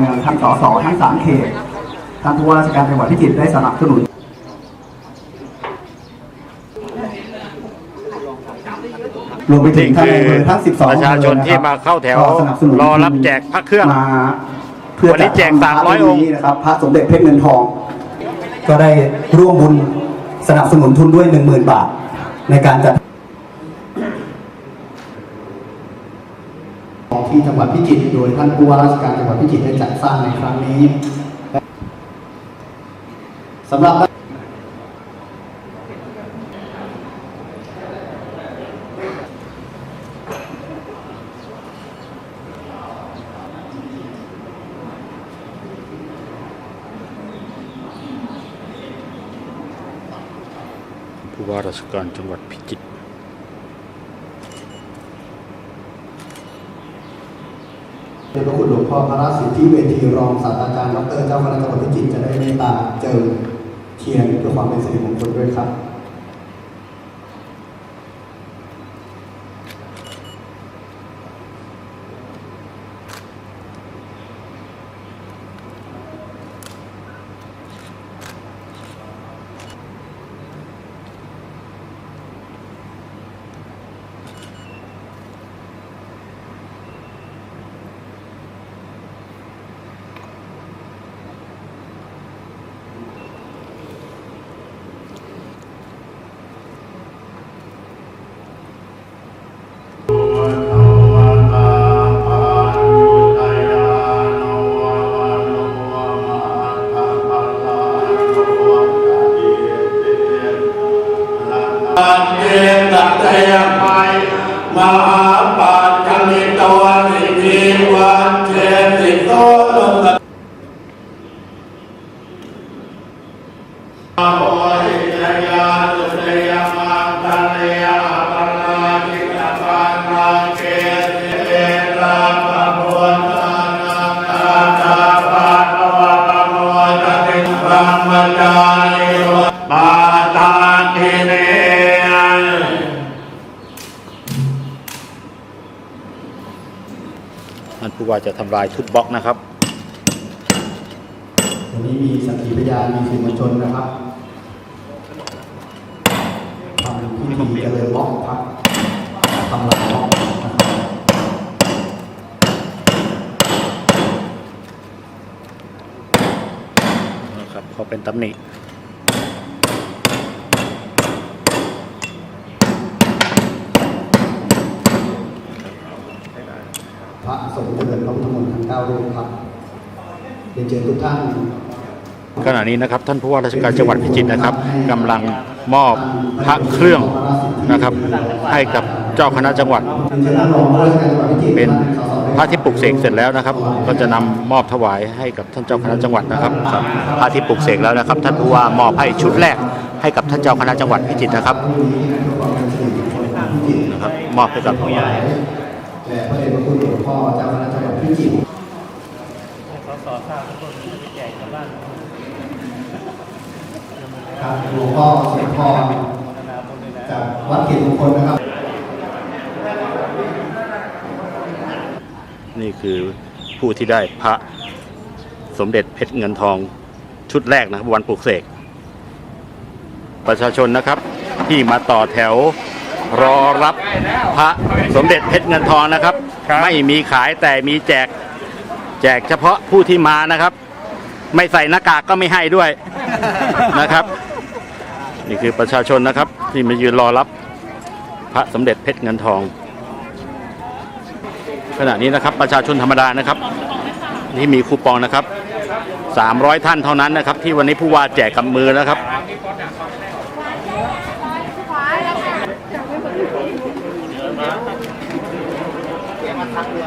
เมืองทั้งสสทั้งสามเขตทางผู้ว่าราชการจังหวัดพิจิตรได้สนับสนุนรวมไปถึงท่านในอำเภอทั้ง 12ประชาชนที่มาเข้าแถวก็สนับสนุนรอรับแจกพระเครื่องมาเพื่อวันนี้แจกจัดทำพะ300องค์ นี้นะครับพระสมเด็จเพชรเงินทอง ก็ได้ร่วมบุญสนับสนุนทุนด้วย 10,000 บาท ในการจัด ของที่ จังหวัดพิจิตรโดยท่านผู้ว่าราชการจังหวัดพิจิตรได้จัดสร้างในครั้งนี้สำหรับผู้ว่าราชการจังหวัดพิจิตร ดพระคุณหลวงพ่อพระราชสิทธิเวทีรองศาสตราจารย์ดรเจ้าคณะจังหวัดพิจิตรจะได้เมตตาเจิมเทียนเพื่อความเป็นสิริมงคลด้วยครับ เจตเตยภัยมหาปัจจมิตวันนิวันเจติโตลงกโอหิตยาตุเตยามังคะเนยปนาจิตปันนาเกติเอราปะพุทธานาคาตาปัตวะปะโมตติปัมมจานิโยปาตาทิเท่าน ผู้ว่าจะทำลายทุกบล็อกนะครับวันนี้มีสักขีพยานมีสื่อมวลชนนะครับทำพิธีเจริญบล็อกครับทำลายบล็อกนะครับนะครับเขาเป็นตำหนิ ระสงฆ์เจริญพระพุทธมนต์ทั้งเก้ารูปครับเรียนเชิญทุกท่าน ขณะนี้นะครับท่านผู้ว่าราชการจังหวัดพิจิตรนะครับกำลังมอบพระเครื่องนะครับ ให้กับเจ้าคณะจังหวัดเรียนเชิญท่านรองผู้ว่าราชการจังหวัดพิจิตรเป็นพระท่านสสที่ปลุกเสกเสร็จแล้วนะครับ ก็จะนำมอบถวายให้กับท่านเจ้าคณะจังหวัดนะครับครับพระที่ปลุกเสกแล้วนะครับ ท่านผู้ว่ามอบให้ชุดแรกให้กับท่านเจ้าคณะจังหวัดพิจิตรนะครับนะครับ มอบให้กับ และพระเดชพระคุณหลวงพ่อเจ้าคณะจังหวัดพิจิตรครับหลวงพ่อเสียงพรจากวัดเกียรติมงคลนะครับ นี่คือผู้ที่ได้พระสมเด็จเพชรเงินทองชุดแรกนะครับวันปลุกเสก ประชาชนนะครับที่มาต่อแถว รอรับพระสมเด็จเพชรเงินทองนะครับไม่มีขายแต่มีแจก แจกเฉพาะผู้ที่มานะครับ ไม่ใส่หน้ากากก็ไม่ให้ด้วย นะครับ นี่คือประชาชนนะครับ ที่มายืนรอรับพระสมเด็จเพชรเงินทอง ขณะนี้นะครับประชาชนธรรมดานะครับที่มีคูปองนะครับ 300 ท่านเท่านั้นนะครับ ที่วันนี้ผู้ว่าแจกกับมือนะครับ เมาทักเรื